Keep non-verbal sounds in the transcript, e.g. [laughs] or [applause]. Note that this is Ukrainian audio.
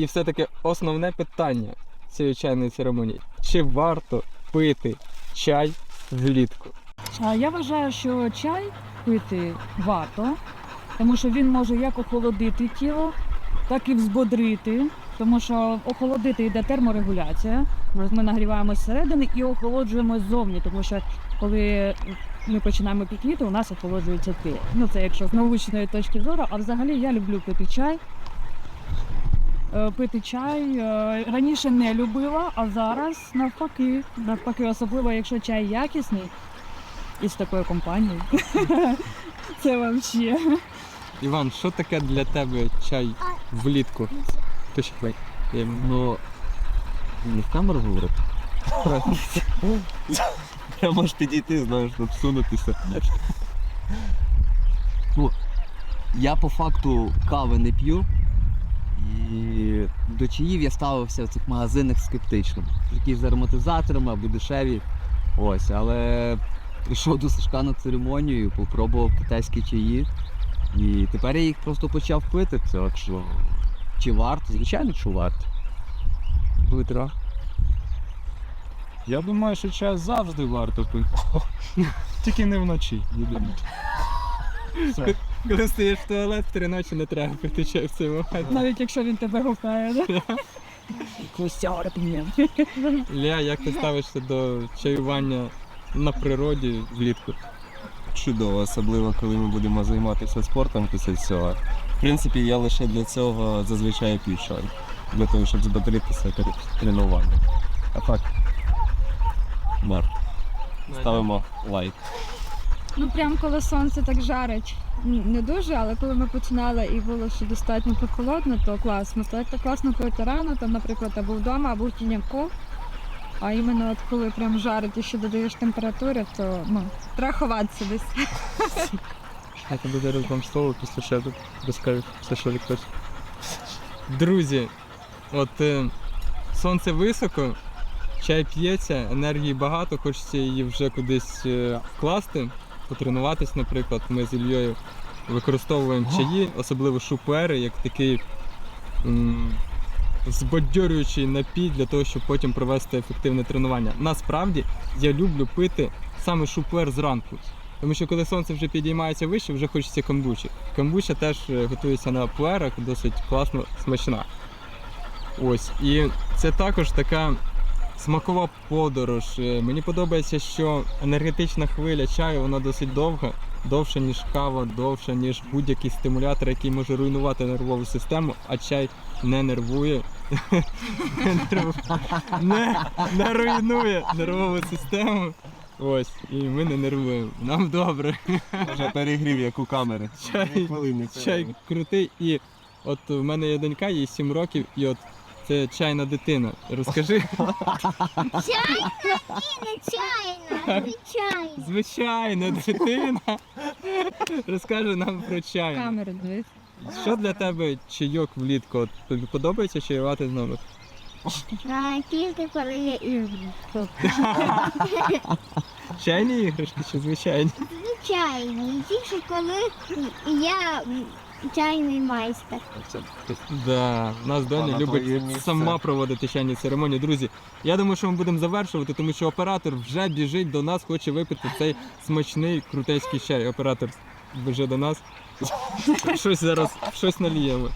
І все-таки основне питання цієї чайної церемонії: чи варто пити чай влітку? Я вважаю, що чай пити варто, тому що він може як охолодити тіло, так і взбодрити. Тому що охолодити йде терморегуляція. Ми нагріваємося зсередини і охолоджуємо ззовні, тому що коли ми починаємо пікніти, у нас охолоджується тіло. Ну це якщо з научної точки зору, а взагалі я люблю пити чай. Е, Пити чай е, раніше не любила, а зараз навпаки. Навпаки, особливо якщо чай якісний із такою компанією. [laughs] Це вообще. Іван, що таке для тебе чай влітку? Ти ще хвиль. Я- Ну, не в камеру говорити. Я можеш підійти, знаєш, тут всунутися. Ну, я по факту кави не п'ю. І до чаїв я ставився в цих магазинах скептично. Якісь з ароматизаторами або дешеві. Ось, але прийшов до Сашка на церемонію, попробував китайські чаї. І тепер я їх просто почав пити. Так що, чи варто? Звичайно, що варто. Дмитро. Я думаю, що чай завжди варто пити. [laughs] Тільки не вночі. єдине. [laughs] Все. Коли стоїш в туалет, три ночі не треба пити чай в цей момент. Навіть якщо він тебе гукає. Да? Костяр п'є. Ілля, як ти ставишся до чаювання на природі влітку? Чудово, особливо коли ми будемо займатися спортом після цього. В принципі, я лише для цього зазвичай п'ю чай. Для того, щоб збодритися перед тренуванням. А так. Марк. Ставимо лайк. Ну прям коли сонце так жарить. Не дуже, але коли ми починали і було ще достатньо прохолодно, то класно. Це класно пити рано, там, наприклад, або вдома, або в тіньку. А іменно от коли прям жарить і ще додаєш температури, то ну, треба ховатися десь. [laughs] Я тобі зараз вам слово після ще тут розкажеш все, що хтось. Друзі, от е, сонце високо, чай п'ється, енергії багато, хочеться її вже кудись е, вкласти, потренуватись, наприклад. Ми з Ільєю використовуємо чаї, особливо шупери, як такий м, збадьорюючий напій для того, щоб потім провести ефективне тренування. Насправді я люблю пити саме шупер зранку. Тому що коли сонце вже підіймається вище, вже хочеться камбучі. Камбуча теж е, готується на пуерах, досить класно, смачна. Ось. І це також така смакова подорож. Е, Мені подобається, що енергетична хвиля чаю вона досить довга, довша, ніж кава, довша, ніж будь-який стимулятор, який може руйнувати нервову систему, а чай не нервує. [laughs] Не, руйнує нервову систему. Ось, і ми не нервуємо. Нам добре. Вже перегрів, як у камери. Чай крутий. І от в мене є донька, їй 7 років, і от це чайна дитина. Розкажи, Чайна Нечайно, звичайно. звичайна дитина. Розкаже нам про чай. Камери дивись. Що для тебе чайок влітку? От тобі подобається чаювати з нами? А тільки коли я іграшку. Чайні іграшки чи звичайні? Звичайно, тільки коли я чайний майстер. Да, у нас Доня любить сама проводити чайні церемонії. Друзі, я думаю, що ми будемо завершувати, тому що оператор вже біжить до нас, хоче випити цей смачний крутецький чай. Оператор біжить до нас. [laughs] Щось зараз, щось наліємо.